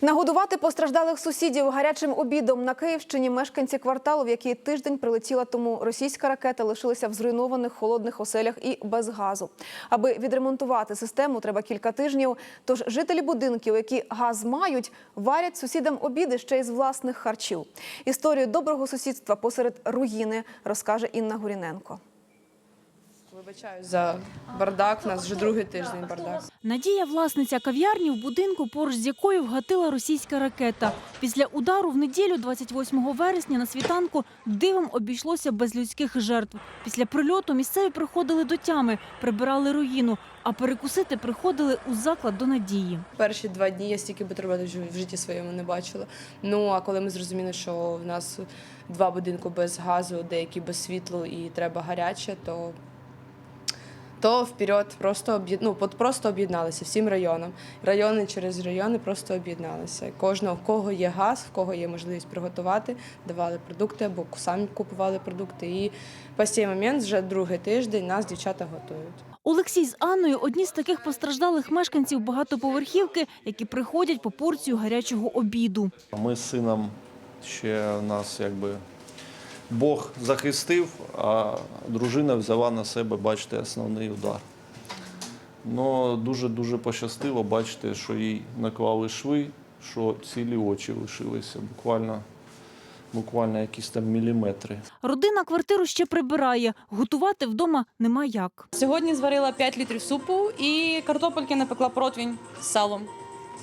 Нагодувати постраждалих сусідів гарячим обідом на Київщині мешканці кварталу, в який тиждень прилетіла тому російська ракета, лишилися в зруйнованих холодних оселях і без газу. Аби відремонтувати систему, треба кілька тижнів. Тож жителі будинків, які газ мають, варять сусідам обіди ще й з власних харчів. Історію доброго сусідства посеред руїни розкаже Інна Гуріненко. Вибачаюсь за бардак. У нас вже другий тиждень бардак. Надія – власниця кав'ярні в будинку, поруч з якою вгатила російська ракета. Після удару в неділю, 28 вересня, на світанку дивом обійшлося без людських жертв. Після прильоту місцеві приходили до тями, прибирали руїну, а перекусити приходили у заклад до Надії. Перші два дні я стільки бутербродів в в житті своєму не бачила. Ну а коли ми зрозуміли, що в нас два будинки без газу, деякі без світла і треба гаряче, то. То вперед просто об'єд... ну, от просто об'єдналися всім районам. Райони через райони просто об'єдналися. Кожного, в кого є газ, в кого є можливість приготувати, давали продукти або самі купували продукти. І по цей момент вже другий тиждень нас дівчата готують. Олексій з Анною – одні з таких постраждалих мешканців багатоповерхівки, які приходять по порцію гарячого обіду. Ми з сином ще нас якби Бог захистив, а дружина взяла на себе, бачите, основний удар. Ну, дуже-дуже пощастило, бачите, що їй наклали шви, що цілі очі лишилися, буквально, буквально якісь там міліметри. Родина квартиру ще прибирає. Готувати вдома нема як. Сьогодні зварила 5 літрів супу і картопельки напекла противень з салом.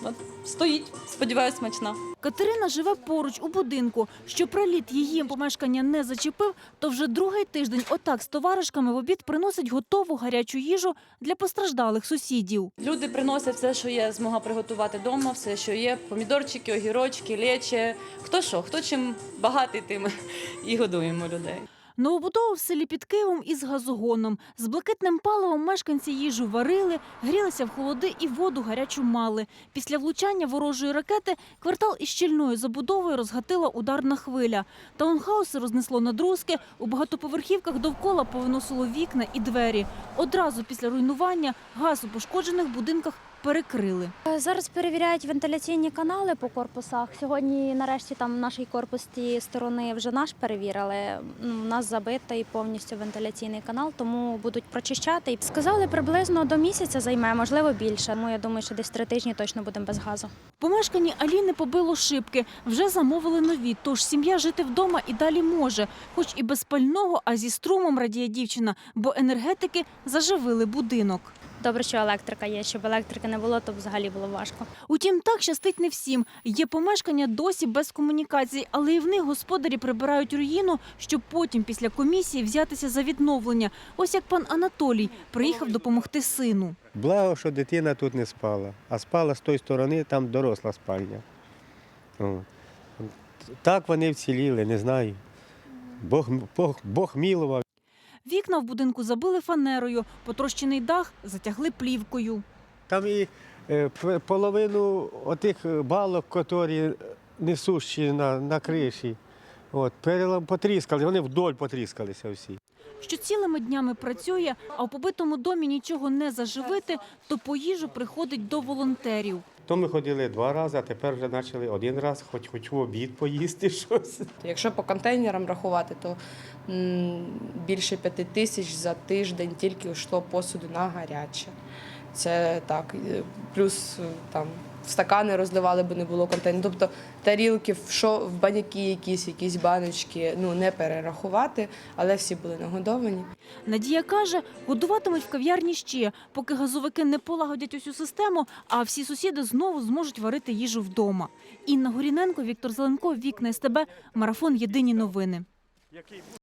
От стоїть, сподіваюсь, смачна. Катерина живе поруч у будинку. Що приліт її помешкання не зачепив, то вже другий тиждень отак з товаришками в обід приносить готову гарячу їжу для постраждалих сусідів. Люди приносять все, що я змогла приготувати вдома, все, що є: помідорчики, огірочки, лече. Хто що, хто чим багатий, тим і годуємо людей. Новобудову в селі під Києвом із газогоном. З блакитним паливом мешканці їжу варили, грілися в холоди і воду гарячу мали. Після влучання ворожої ракети квартал із щільною забудовою розгатила ударна хвиля. Таунхауси рознесло на друзки, у багатоповерхівках довкола повиносило вікна і двері. Одразу після руйнування газ у пошкоджених будинках перекрили. Зараз перевіряють вентиляційні канали по корпусах. Сьогодні, нарешті, там наш корпус тієї сторони вже наш перевірили. Ну, У нас забитий повністю вентиляційний канал, тому будуть прочищати. І Сказали, приблизно до місяця займе, можливо, більше. Тому я думаю, що десь три тижні точно будемо без газу. Помешканні Аліни побило шибки. Вже замовили нові, тож сім'я жити вдома і далі може. Хоч і без пального, а зі струмом радіє дівчина, бо енергетики заживили будинок. Добре, що електрика є. Щоб електрики не було, то б взагалі було важко. Утім, так щастить не всім. Є помешкання досі без комунікацій, але і в них господарі прибирають руїну, щоб потім після комісії взятися за відновлення. Ось як пан Анатолій приїхав допомогти сину. Благо, що дитина тут не спала, а спала з тої сторони, там доросла спальня. Так вони вціліли, не знаю. Бог, Бог, Бог мілував. Вікна в будинку забили фанерою, потрощений дах затягли плівкою. Там і е, половину отих е, балок, які несущі на, на криші, от, перелам потріскали, вони вдоль потріскалися всі. що цілими днями працює, а в побитому домі нічого не заживити, то по їжу приходить до волонтерів. То ми ходили два рази, а тепер вже почали один раз, хоч хоч в обід поїсти щось. Якщо по контейнерам рахувати, то більше п'яти тисяч за тиждень тільки йшло посуду на гаряче. Це так, е, плюс е, там стакани розливали, бо не було контейнерів. Тобто тарілки, в що в баняки якісь, якісь баночки, ну не перерахувати, але всі були нагодовані. Надія каже, годуватимуть в кав'ярні ще, поки газовики не полагодять усю систему, а всі сусіди знову зможуть варити їжу вдома. Інна Горіненко, Віктор Зеленко, Вікна СТБ, Марафон Єдині новини.